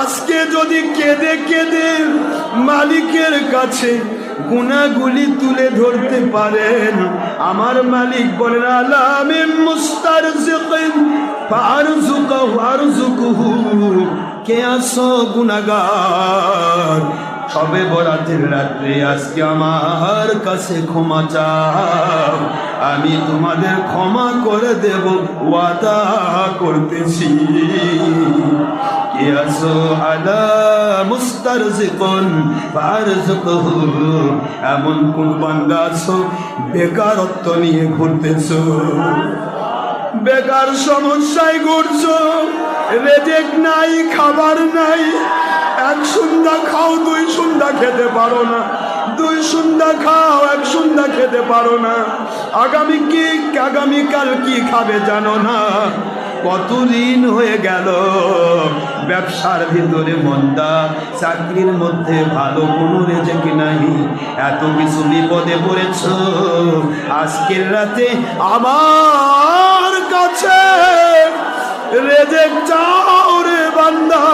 আজকে যদি কেঁদে কেঁদে মালিকের কাছে গুণাগুলি তুলে ধরতে পারেন, আমার মালিক বলেন, আলামে মুস্তার কে আসো গুনাগার সবে বরাতের রাত্রে, আজকে আমার কাছে ক্ষমা চাও, আমি তোমাদের ক্ষমা করে দেব, ওয়াদা করতেছি। এমন কোন বান্দা আছো? বেকারত্ব নিয়ে ঘুরতেছো। বেকার সমস্যায় ঘুরছো। রেজেক নাই, খাবার নাই। এক সন্ধ্যা খাও, দুই সন্ধ্যা খেতে পারো না। দুই সন্ধ্যা খাও, এক সন্ধ্যা খেতে পারো না। আগামী কি, আগামীকাল কি খাবে জানো না? কতদিন হয়ে গেল ব্যবসার ভিতরে মন্দা, চাকরির মধ্যে ভালো কোনো রেজেক নাই। এত কিছু বিপদে পড়েছ, আজকের রাতে আমার কাছে রেজেক চাও রে বান্দা।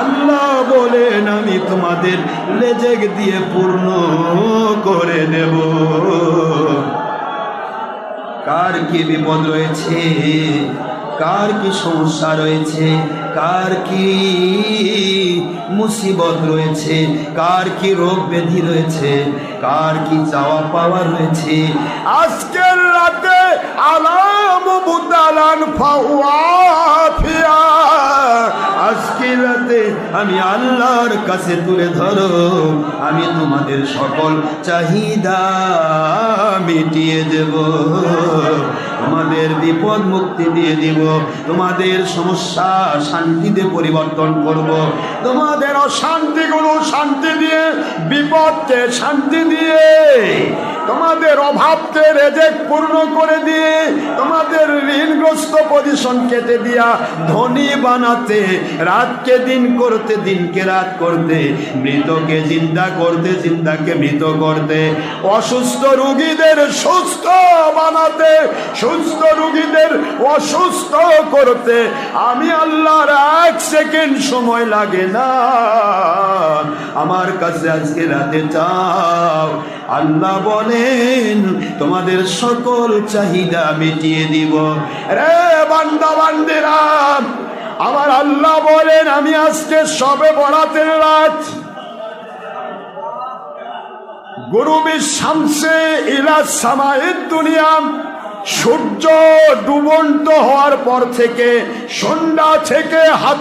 আল্লাহ বলেন, আমি তোমাদের লেজেক দিয়ে পূর্ণ করে নেব কার কি বিপদ রয়েছে? কার কি সমস্যা রয়েছে? কার কি মুসিবত রয়েছে? কার কি রোগ ব্যাধি রয়েছে? কার কি চাওয়া পাওয়া রয়েছে? আজকের রাতে আলাম বুদালান ফাওয়াফিয়া। আজকের রাতে আমি আল্লাহর কাছে তুলে ধরো। আমি তোমাদের সকল চাহিদা মিটিয়ে দেব। তোমাদের বিপদ মুক্তি দিয়ে দিব। তোমাদের সমস্যা শান্তিতে পরিবর্তন করব। তোমাদের অশান্তিগুলো শান্তি দিয়ে, বিপদকে শান্তি দিয়ে, তোমাদের অভাবকে রেজেক পূর্ণ করে দিয়ে ঋণগ্রস্ত পজিশন কেটে দিয়া ধনী বানাতে, রাতকে দিন করতে, দিনকে রাত করতে, মৃতকে জিন্দা করতে, জিন্দাকে মৃত করতে, অসুস্থ রুগীদের সুস্থ বানাতে, সুস্থ রুগীদের অসুস্থ করতে আমি আল্লাহর এক সেকেন্ড সময় লাগে না। আমার কাছে আজকে রাতে চাও। আল্লাহ বলেন, তোমাদের সকল চাহিদা মিটিয়ে দিব। রে বান্দা, বান্দিরা, আমার আল্লাহ বলেন, আমি আজকে সবে বরাতের রাত গুরুবি শামসে ইলা সামায়ের দুনিয়া সূর্য ডুবন্ত হওয়ার পর থেকে সন্ধ্যা থেকে হাত